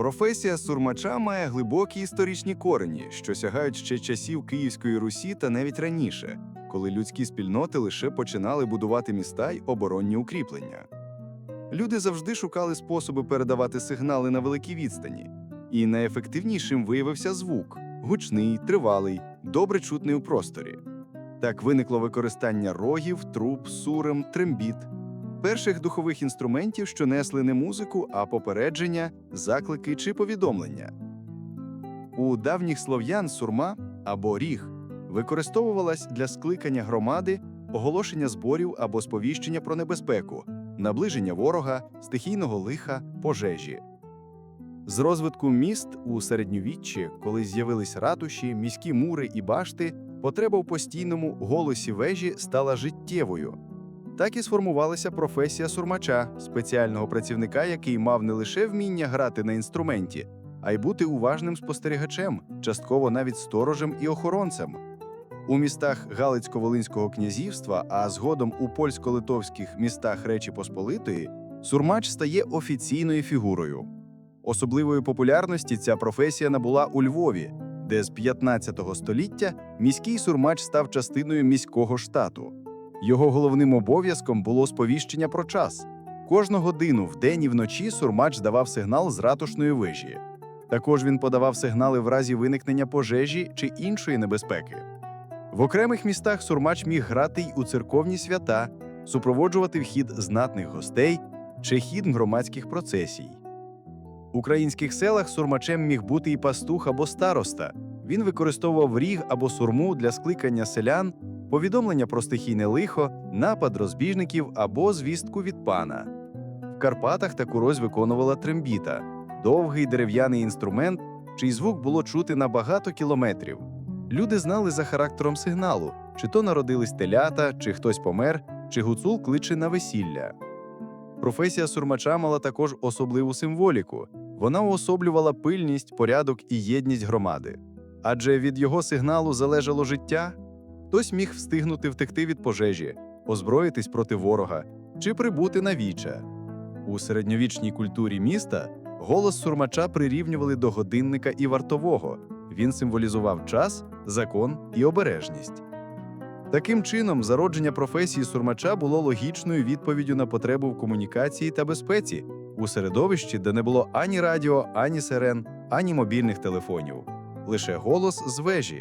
Професія сурмача має глибокі історичні корені, що сягають ще часів Київської Русі та навіть раніше, коли людські спільноти лише починали будувати міста й оборонні укріплення. Люди завжди шукали способи передавати сигнали на великій відстані, і найефективнішим виявився звук гучний, тривалий, добре чутний у просторі. Так виникло використання рогів, труб, сурем, трембіт, перших духових інструментів, що несли не музику, а попередження, заклики чи повідомлення. У давніх слов'ян сурма або ріг використовувалась для скликання громади, оголошення зборів або сповіщення про небезпеку, наближення ворога, стихійного лиха, пожежі. З розвитку міст у середньовіччі, коли з'явились ратуші, міські мури і башти, потреба в постійному голосі вежі стала життєвою. Так і сформувалася професія сурмача, спеціального працівника, який мав не лише вміння грати на інструменті, а й бути уважним спостерігачем, частково навіть сторожем і охоронцем. У містах Галицько-Волинського князівства, а згодом у польсько-литовських містах Речі Посполитої, сурмач стає офіційною фігурою. Особливої популярності ця професія набула у Львові, де з 15 століття міський сурмач став частиною міського штату. Його головним обов'язком було сповіщення про час. Кожну годину вдень і вночі сурмач давав сигнал з ратушної вежі. Також він подавав сигнали в разі виникнення пожежі чи іншої небезпеки. В окремих містах сурмач міг грати й у церковні свята, супроводжувати вхід знатних гостей чи хід громадських процесій. В українських селах сурмачем міг бути і пастух або староста. Він використовував ріг або сурму для скликання селян, повідомлення про стихійне лихо, напад розбіжників або звістку від пана. В Карпатах таку роль виконувала трембіта довгий дерев'яний інструмент, чий звук було чути на багато кілометрів. Люди знали за характером сигналу, чи то народились телята, чи хтось помер, чи гуцул кличе на весілля. Професія сурмача мала також особливу символіку. Вона уособлювала пильність, порядок і єдність громади. Адже від його сигналу залежало життя. Хтось міг встигнути втекти від пожежі, озброїтись проти ворога чи прибути на віча. У середньовічній культурі міста голос сурмача прирівнювали до годинника і вартового. Він символізував час, закон і обережність. Таким чином, зародження професії сурмача було логічною відповіддю на потребу в комунікації та безпеці у середовищі, де не було ані радіо, ані сирен, ані мобільних телефонів, лише голос з вежі,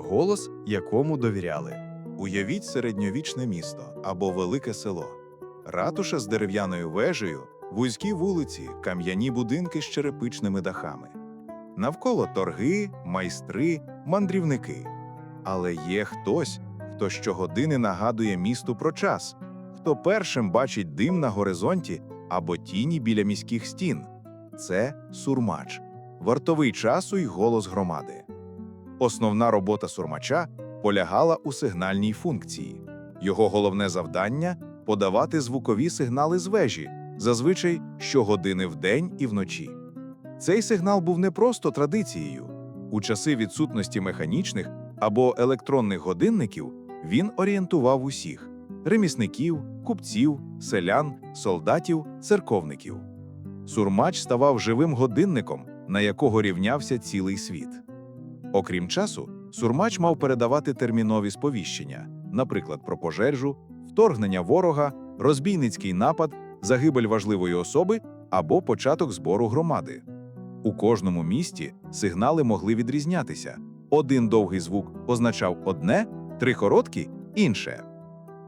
голос, якому довіряли. Уявіть середньовічне місто або велике село, ратуша з дерев'яною вежею, вузькі вулиці, кам'яні будинки з черепичними дахами. Навколо торги, майстри, мандрівники. Але є хтось, хто щогодини нагадує місту про час, хто першим бачить дим на горизонті або тіні біля міських стін. Це сурмач, вартовий часу й голос громади. Основна робота сурмача полягала у сигнальній функції. Його головне завдання подавати звукові сигнали з вежі, зазвичай щогодини вдень і вночі. Цей сигнал був не просто традицією. У часи відсутності механічних або електронних годинників він орієнтував усіх ремісників, купців, селян, солдатів, церковників. Сурмач ставав живим годинником, на якого рівнявся цілий світ. Окрім часу, сурмач мав передавати термінові сповіщення, наприклад, про пожежу, вторгнення ворога, розбійницький напад, загибель важливої особи або початок збору громади. У кожному місті сигнали могли відрізнятися. Один довгий звук означав одне, три короткі інше.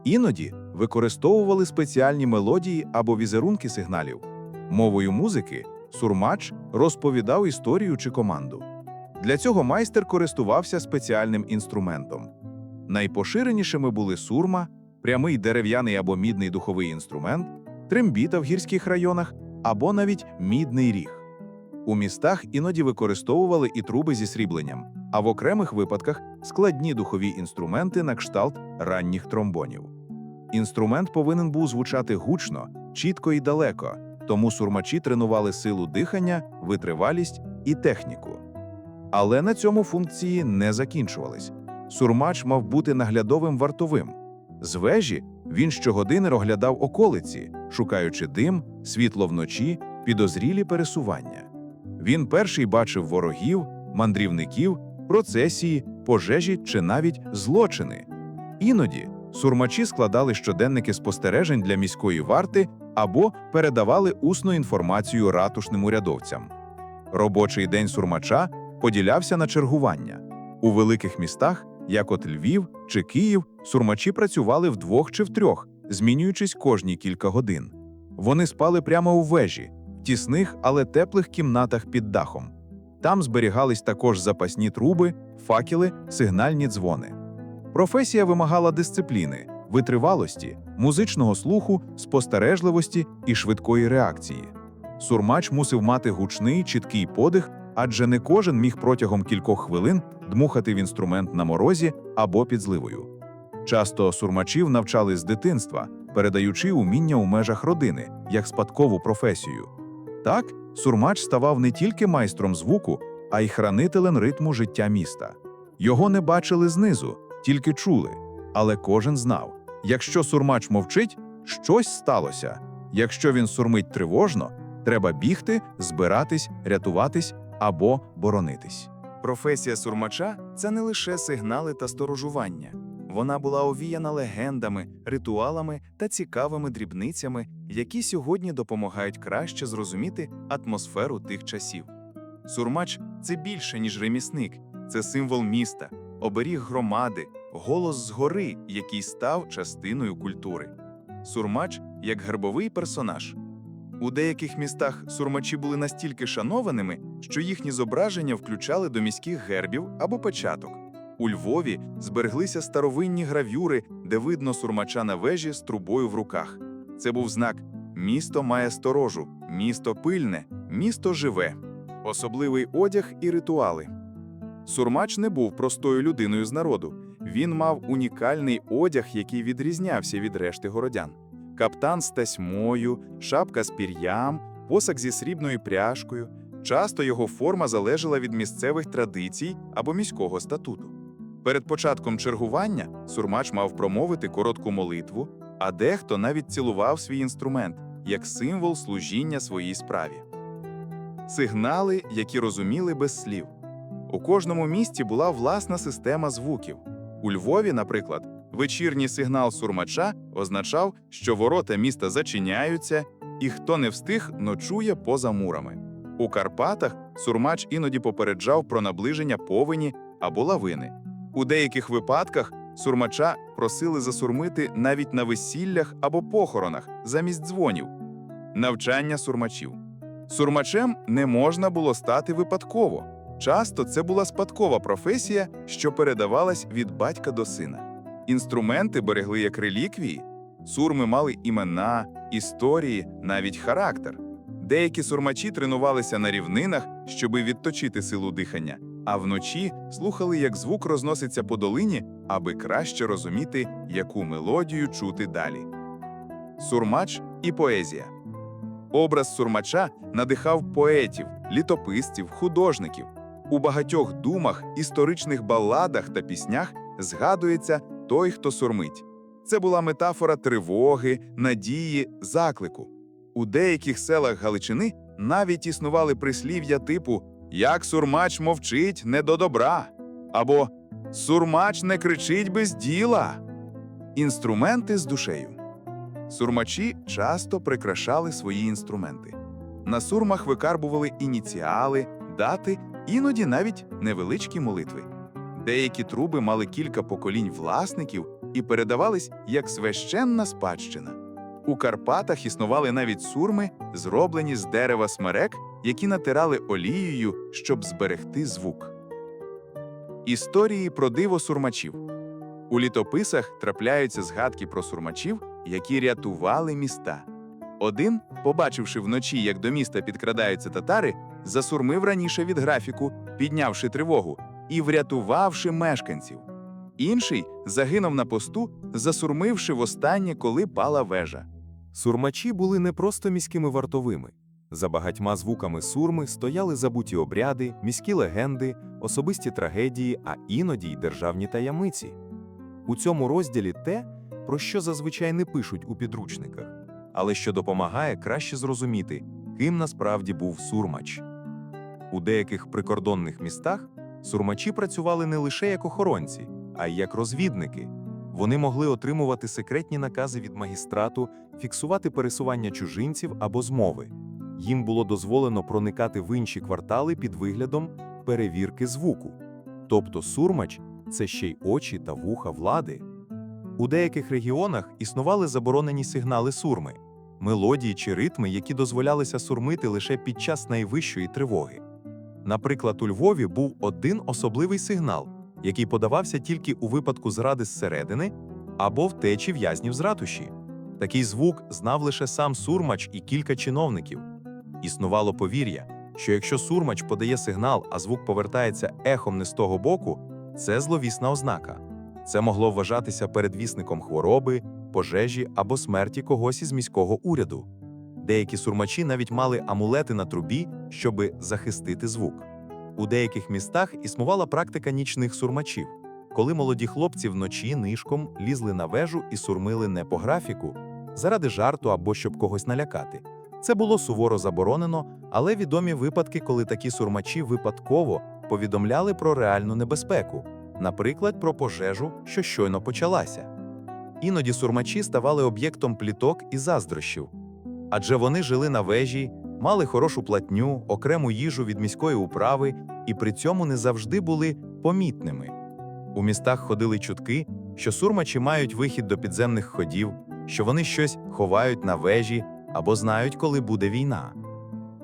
Іноді використовували спеціальні мелодії або візерунки сигналів. Мовою музики сурмач розповідав історію чи команду. Для цього майстер користувався спеціальним інструментом. Найпоширенішими були сурма, прямий дерев'яний або мідний духовий інструмент, трембіта в гірських районах або навіть мідний ріг. У містах іноді використовували і труби зі срібленням, а в окремих випадках складні духові інструменти на кшталт ранніх тромбонів. Інструмент повинен був звучати гучно, чітко і далеко, тому сурмачі тренували силу дихання, витривалість і техніку. Але на цьому функції не закінчувались. Сурмач мав бути наглядовим вартовим. З вежі він щогодини оглядав околиці, шукаючи дим, світло вночі, підозрілі пересування. Він перший бачив ворогів, мандрівників, процесії, пожежі чи навіть злочини. Іноді сурмачі складали щоденники спостережень для міської варти або передавали усну інформацію ратушним урядовцям. Робочий день сурмача поділявся на чергування. У великих містах, як от Львів чи Київ, сурмачі працювали вдвох чи втрьох, змінюючись кожні кілька годин. Вони спали прямо у вежі, в тісних, але теплих кімнатах під дахом. Там зберігались також запасні труби, факели, сигнальні дзвони. Професія вимагала дисципліни, витривалості, музичного слуху, спостережливості і швидкої реакції. Сурмач мусив мати гучний, чіткий подих, адже не кожен міг протягом кількох хвилин дмухати в інструмент на морозі або під зливою. Часто сурмачів навчали з дитинства, передаючи уміння у межах родини як спадкову професію. Так, сурмач ставав не тільки майстром звуку, а й хранителем ритму життя міста. Його не бачили знизу, тільки чули. Але кожен знав: якщо сурмач мовчить, щось сталося. Якщо він сурмить тривожно, треба бігти, збиратись, рятуватись або боронитись. Професія сурмача це не лише сигнали та сторожування. Вона була овіяна легендами, ритуалами та цікавими дрібницями, які сьогодні допомагають краще зрозуміти атмосферу тих часів. Сурмач це більше, ніж ремісник, це символ міста, оберіг громади, голос згори, який став частиною культури. Сурмач як гербовий персонаж. У деяких містах сурмачі були настільки шанованими, що їхні зображення включали до міських гербів або печаток. У Львові збереглися старовинні гравюри, де видно сурмача на вежі з трубою в руках. Це був знак: місто має сторожу, місто пильне, місто живе, особливий одяг і ритуали. Сурмач не був простою людиною з народу. Він мав унікальний одяг, який відрізнявся від решти городян. Каптан з тасьмою, шапка з пір'ям, посаг зі срібною пряжкою. Часто його форма залежала від місцевих традицій або міського статуту. Перед початком чергування сурмач мав промовити коротку молитву, а дехто навіть цілував свій інструмент як символ служіння своїй справі. Сигнали, які розуміли без слів. У кожному місті була власна система звуків. У Львові, наприклад, вечірній сигнал сурмача означав, що ворота міста зачиняються, і хто не встиг, ночує поза мурами. У Карпатах сурмач іноді попереджав про наближення повені або лавини. У деяких випадках сурмача просили засурмити навіть на весіллях або похоронах замість дзвонів. Навчання сурмачів. Сурмачем не можна було стати випадково. Часто це була спадкова професія, що передавалась від батька до сина. Інструменти берегли як реліквії, сурми мали імена, історії, навіть характер. Деякі сурмачі тренувалися на рівнинах, щоби відточити силу дихання, а вночі слухали, як звук розноситься по долині, аби краще розуміти, яку мелодію чути далі. Сурмач і поезія. Образ сурмача надихав поетів, літописців, художників. У багатьох думах, історичних баладах та піснях згадується той, хто сурмить. Це була метафора тривоги, надії, заклику. У деяких селах Галичини навіть існували прислів'я типу Як сурмач мовчить не до добра або Сурмач не кричить без діла. Інструменти з душею. Сурмачі часто прикрашали свої інструменти. На сурмах викарбували ініціали, дати, іноді навіть невеличкі молитви. Деякі труби мали кілька поколінь власників і передавались як священна спадщина. У Карпатах існували навіть сурми, зроблені з дерева смерек, які натирали олією, щоб зберегти звук. Історії про диво сурмачів. У літописах трапляються згадки про сурмачів, які рятували міста. Один, побачивши вночі, як до міста підкрадаються татари, засурмив раніше від графіку, піднявши тривогу і врятувавши мешканців. Інший загинув на посту, засурмивши востаннє, коли пала вежа. Сурмачі були не просто міськими вартовими. За багатьма звуками сурми стояли забуті обряди, міські легенди, особисті трагедії, а іноді й державні таємниці. У цьому розділі те, про що зазвичай не пишуть у підручниках, але що допомагає краще зрозуміти, ким насправді був сурмач. У деяких прикордонних містах сурмачі працювали не лише як охоронці, а й як розвідники. Вони могли отримувати секретні накази від магістрату, фіксувати пересування чужинців або змови. Їм було дозволено проникати в інші квартали під виглядом перевірки звуку. Тобто сурмач це ще й очі та вуха влади. У деяких регіонах існували заборонені сигнали сурми, мелодії чи ритми, які дозволялися сурмити лише під час найвищої тривоги. Наприклад, у Львові був один особливий сигнал, який подавався тільки у випадку зради зсередини або втечі в'язнів з ратуші. Такий звук знав лише сам сурмач і кілька чиновників. Існувало повір'я, що якщо сурмач подає сигнал, а звук повертається ехом не з того боку, це зловісна ознака. Це могло вважатися передвісником хвороби, пожежі або смерті когось із міського уряду. Деякі сурмачі навіть мали амулети на трубі, щоби захистити звук. У деяких містах існувала практика нічних сурмачів, коли молоді хлопці вночі нишком лізли на вежу і сурмили не по графіку, заради жарту або щоб когось налякати. Це було суворо заборонено, але відомі випадки, коли такі сурмачі випадково повідомляли про реальну небезпеку, наприклад, про пожежу, що щойно почалася. Іноді сурмачі ставали об'єктом пліток і заздрощів, адже вони жили на вежі, мали хорошу платню, окрему їжу від міської управи і при цьому не завжди були помітними. У містах ходили чутки, що сурмачі мають вихід до підземних ходів, що вони щось ховають на вежі або знають, коли буде війна.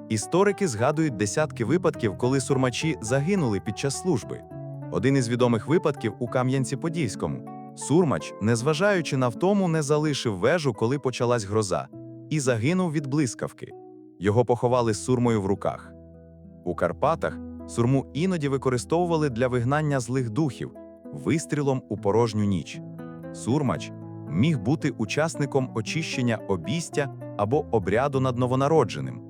Історики згадують десятки випадків, коли сурмачі загинули під час служби. Один із відомих випадків у Кам'янці-Подільському. Сурмач, незважаючи на втому, не залишив вежу, коли почалась гроза, і загинув від блискавки. Його поховали сурмою в руках. У Карпатах сурму іноді використовували для вигнання злих духів вистрілом у порожню ніч. Сурмач міг бути учасником очищення обістя або обряду над новонародженим.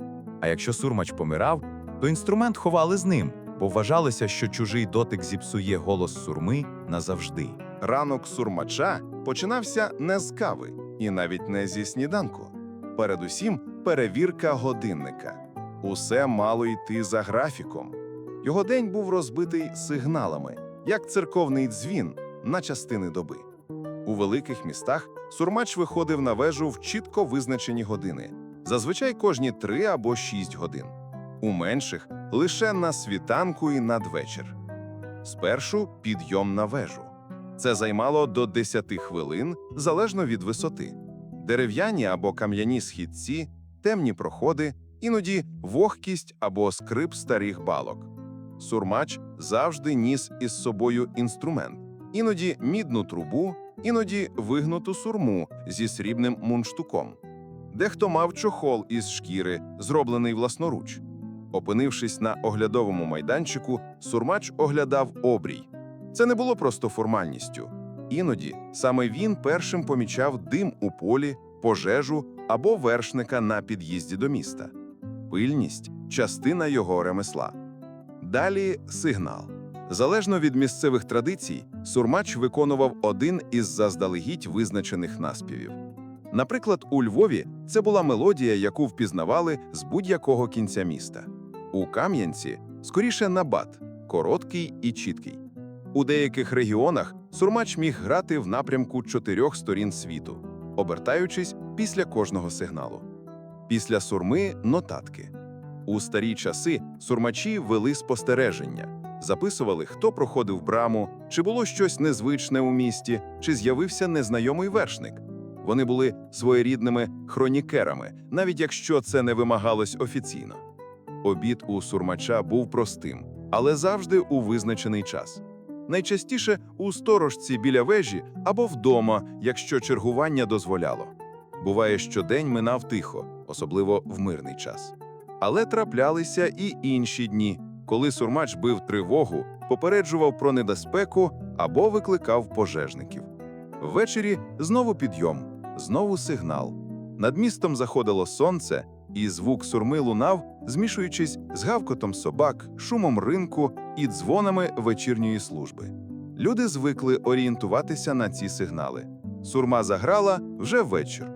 А якщо сурмач помирав, то інструмент ховали з ним, бо вважалося, що чужий дотик зіпсує голос сурми назавжди. Ранок сурмача починався не з кави і навіть не зі сніданку. Передусім, перевірка годинника. Усе мало йти за графіком. Його день був розбитий сигналами, як церковний дзвін на частини доби. У великих містах сурмач виходив на вежу в чітко визначені години, зазвичай кожні три або шість годин. У менших лише на світанку і надвечір. Спершу підйом на вежу. Це займало до 10 хвилин залежно від висоти. Дерев'яні або кам'яні східці, темні проходи, іноді вогкість або скрип старих балок. Сурмач завжди ніс із собою інструмент, іноді мідну трубу, іноді вигнуту сурму зі срібним мундштуком. Дехто мав чохол із шкіри, зроблений власноруч. Опинившись на оглядовому майданчику, сурмач оглядав обрій. Це не було просто формальністю. Іноді саме він першим помічав дим у полі, пожежу або вершника на під'їзді до міста. Пильність частина його ремесла. Далі сигнал. Залежно від місцевих традицій, сурмач виконував один із заздалегідь визначених наспівів. Наприклад, у Львові це була мелодія, яку впізнавали з будь-якого кінця міста. У Кам'янці скоріше набат, короткий і чіткий. У деяких регіонах сурмач міг грати в напрямку чотирьох сторін світу, обертаючись після кожного сигналу. Після сурми нотатки. У старі часи сурмачі вели спостереження, записували, хто проходив браму, чи було щось незвичне у місті, чи з'явився незнайомий вершник. Вони були своєрідними хронікерами, навіть якщо це не вимагалось офіційно. Обід у сурмача був простим, але завжди у визначений час. Найчастіше у сторожці біля вежі або вдома, якщо чергування дозволяло. Буває, що день минав тихо, особливо в мирний час. Але траплялися і інші дні, коли сурмач бив тривогу, попереджував про небезпеку або викликав пожежників. Ввечері знову підйом, знову сигнал. Над містом заходило сонце, і звук сурми лунав, змішуючись з гавкотом собак, шумом ринку і дзвонами вечірньої служби. Люди звикли орієнтуватися на ці сигнали. Сурма заграла вже вечір.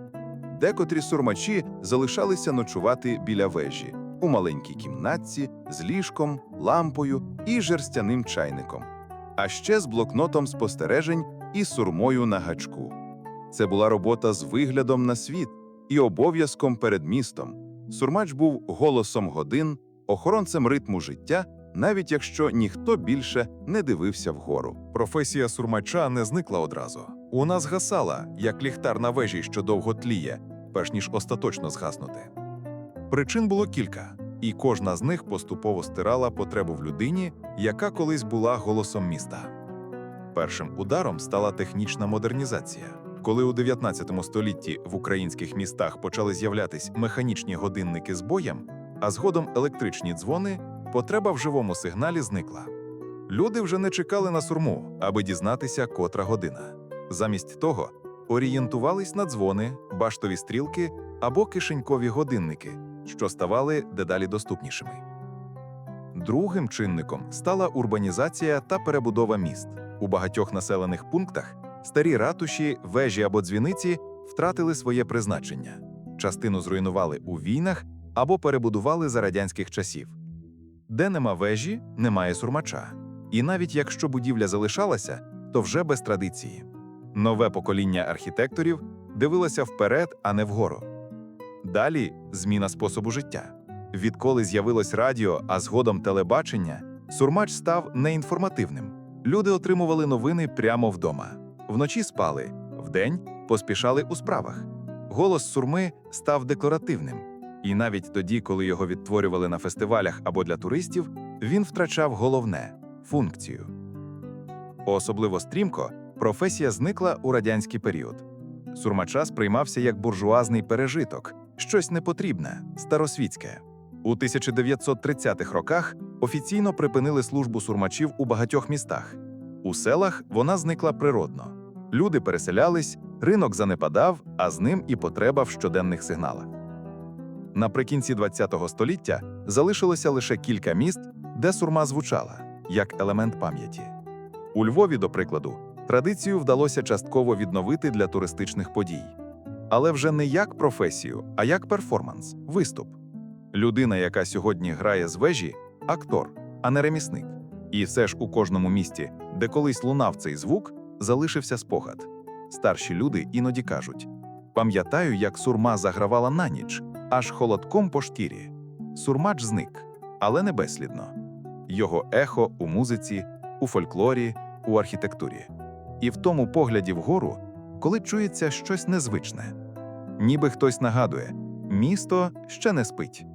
Декотрі сурмачі залишалися ночувати біля вежі. у маленькій кімнатці з ліжком, лампою і жерстяним чайником, а ще з блокнотом спостережень і сурмою на гачку. Це була робота з виглядом на світ і обов'язком перед містом. Сурмач був голосом годин, охоронцем ритму життя, навіть якщо ніхто більше не дивився вгору. Професія сурмача не зникла одразу. У нас гасала, як ліхтар на вежі, що довго тліє, перш ніж остаточно згаснути. Причин було кілька, і кожна з них поступово стирала потребу в людині, яка колись була голосом міста. Першим ударом стала технічна модернізація. Коли у 19 столітті в українських містах почали з'являтись механічні годинники з боєм, а згодом електричні дзвони, потреба в живому сигналі зникла. Люди вже не чекали на сурму, аби дізнатися, котра година. Замість того орієнтувались на дзвони, баштові стрілки або кишенькові годинники, що ставали дедалі доступнішими. Другим чинником стала урбанізація та перебудова міст. У багатьох населених пунктах старі ратуші, вежі або дзвіниці втратили своє призначення. Частину зруйнували у війнах або перебудували за радянських часів. Де нема вежі, немає сурмача. І навіть якщо будівля залишалася, то вже без традиції. Нове покоління архітекторів дивилося вперед, а не вгору. Далі зміна способу життя. Відколи з'явилось радіо, а згодом телебачення, сурмач став неінформативним. Люди отримували новини прямо вдома. Вночі спали, вдень поспішали у справах. Голос сурми став декларативним. І навіть тоді, коли його відтворювали на фестивалях або для туристів, він втрачав головне функцію. Особливо стрімко професія зникла у радянський період. Сурмача сприймався як буржуазний пережиток, щось непотрібне, старосвітське. У 1930-х роках офіційно припинили службу сурмачів у багатьох містах. У селах вона зникла природно. Люди переселялись, ринок занепадав, а з ним і потреба в щоденних сигналах. Наприкінці ХХ століття залишилося лише кілька міст, де сурма звучала як елемент пам'яті. У Львові, до прикладу, традицію вдалося частково відновити для туристичних подій, але вже не як професію, а як перформанс, виступ. Людина, яка сьогодні грає з вежі, актор, а не ремісник. І все ж у кожному місті, де колись лунав цей звук, залишився спогад. Старші люди іноді кажуть: пам'ятаю, як сурма загравала на ніч, аж холодком по шкірі. Сурмач зник, але не безслідно. Його ехо у музиці, у фольклорі, у архітектурі. І в тому погляді вгору, коли чується щось незвичне. Ніби хтось нагадує: місто ще не спить.